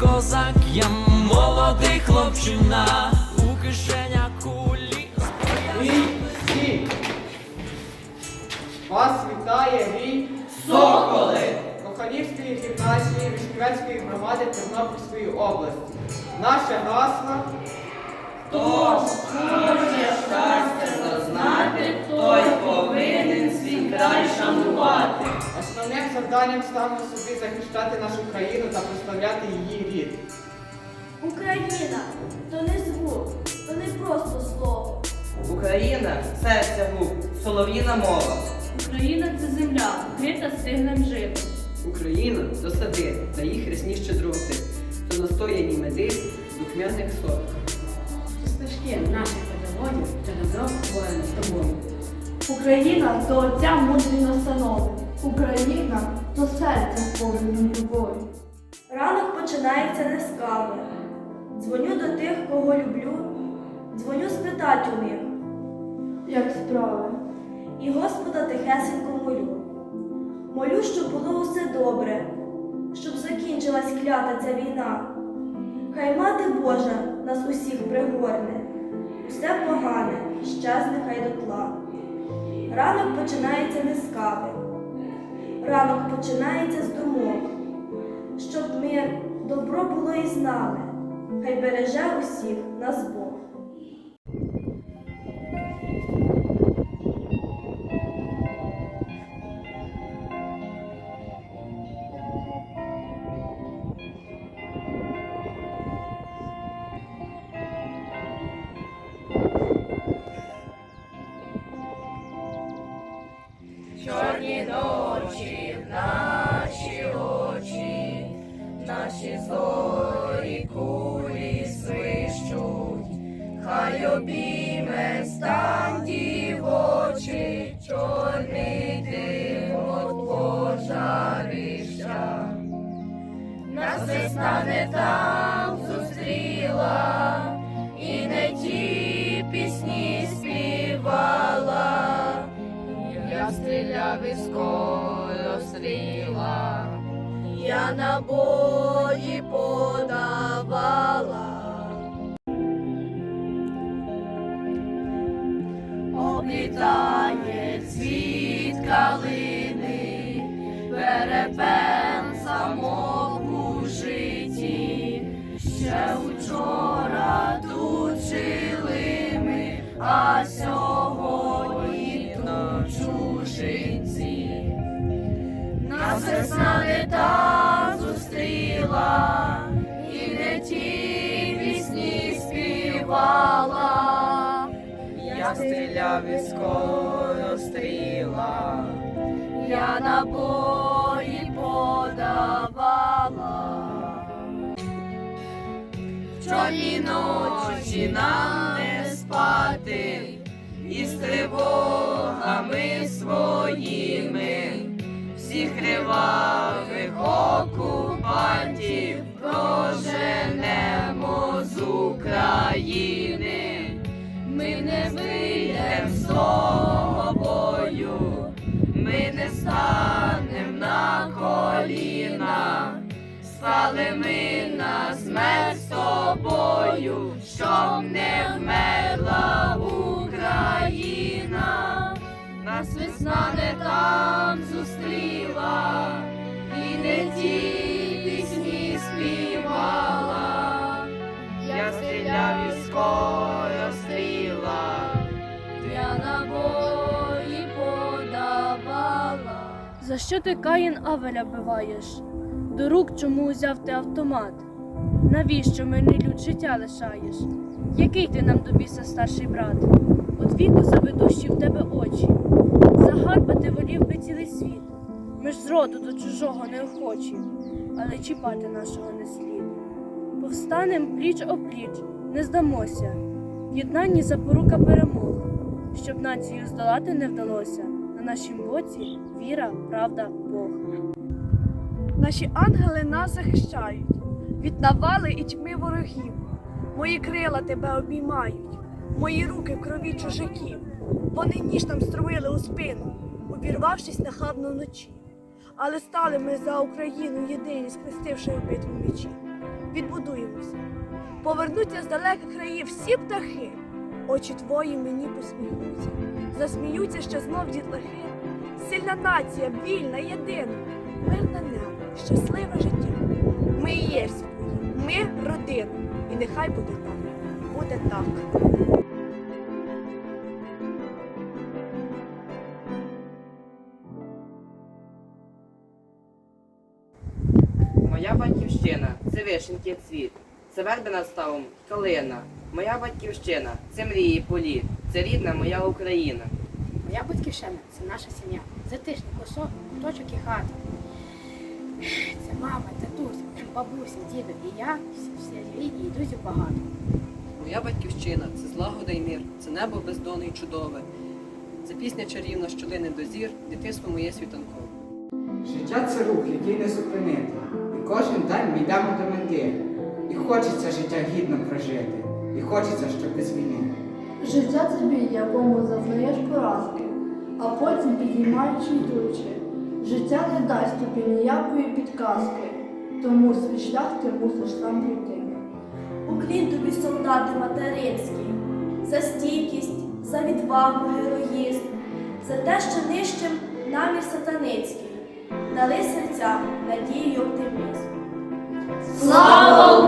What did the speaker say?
козак, я молодий хлопчина, у кишенях кулі. Рій, сі. Вас вітає рій Соколи! Коханівської гімназії Вишневецької громади Тернопільської області. Наше гасло Хто хоче щастя зазнати, той повинен свій край шанувати. Основним завданням ставимо собі захищати нашу країну та прославляти її рід. Україна то не звук, то не просто слово. Україна серця губ, солов'їна мова. Україна це земля, вкрита стиглим житом. Україна то сади та їх рясні щедроти, то настояні меди духмяних сорок. Стежки наших педагогів це добро воїна з тобою. Україна то отця мудрі настанови. Україна то серце сповнене любові. Ранок починається не з кави. Дзвоню до тих, кого люблю. Дзвоню спитать у них, як справи. І Господа тихесенько молю. Молю, щоб було усе добре, щоб закінчилась клята ця війна. Хай мати Божа нас усіх пригорне, усе погане щезне хай дотла. Ранок починається не з кави, ранок починається з думок, щоб ми добро було і знали, хай береже усіх нас Бог. Обійме стан дівочі, чорний дим от пожарища. Нас весна не там зустріла, і не ті пісні співала. Я стріляв із стріла, я набої подавала. Перепен замок у житті. Ще вчора тут жили ми, а сьогодні тут чужинці. Нас весна не зустріла, і не ті пісні співала. Я стріляв із стріла, я набої нам не спати, із тривогами своїми, всіх кривавих окупантів проженемо з України. Ми не вийдем з того бою, ми не станем на коліна, стали ми на смерть з тобою, щоб не вмерла Україна, нас весна не там зустріла, і не ті пісні співала. Я стріляв із стріла, я набої подавала. За що ти Каїн Авеля биваєш? До рук чому узяв ти автомат? Навіщо мирний люд життя лишаєш? Який ти нам до біса старший брат? От віку заведущі в тебе очі. Загарбати волів би цілий світ. Ми ж з роду до чужого неохочі, але чіпати нашого не слід. Повстанем пліч опліч, не здамося. В єднанні запорука перемог, щоб націю здолати не вдалося. На нашім боці віра, правда, Бог. Наші ангели нас захищають від навали і тьми ворогів. Мої крила тебе обіймають, мої руки в крові чужаків. Вони ніж нам струїли у спину, увірвавшись нахабно вночі. Але стали ми за Україну єдині, схрестивши в битву мечі. відбудуємося. Повернуться з далеких країв всі птахи, очі твої мені посміхнуться, засміються ще знов дітлахи. Сильна нація, вільна, єдина, мирне небо, щасливе життя. Ми і є всі ми родина. І нехай буде так, буде так. Моя батьківщина це вишенький цвіт, це верби над ставом, калина. Моя батьківщина це мрії політ, це рідна моя Україна. Моя батьківщина це наша сім'я. Затишний кусок, куточок і хати. Це мама, татусь, бабуся, діду і я, всі, рідні і друзів багато. Моя батьківщина це злагода й мир, це небо бездонне й чудове. Це пісня чарівна, що лине до дитинство моє світанкове. Життя це рух, який не зупинити. І кожен день ми йдемо до мети. І хочеться життя гідно прожити. І хочеться, щоб без війни. Життя це бій, якому зазнаєш поразки, а потім підіймаючи йдучи. Життя не дасть тобі ніякої підказки, тому свій шлях ти мусиш сам пройти. Уклін тобі, солдати материнські, за стійкість, за відвагу, героїзм, за те, що нищим намір сатаницький, дали серця, надію й оптимізм. Слава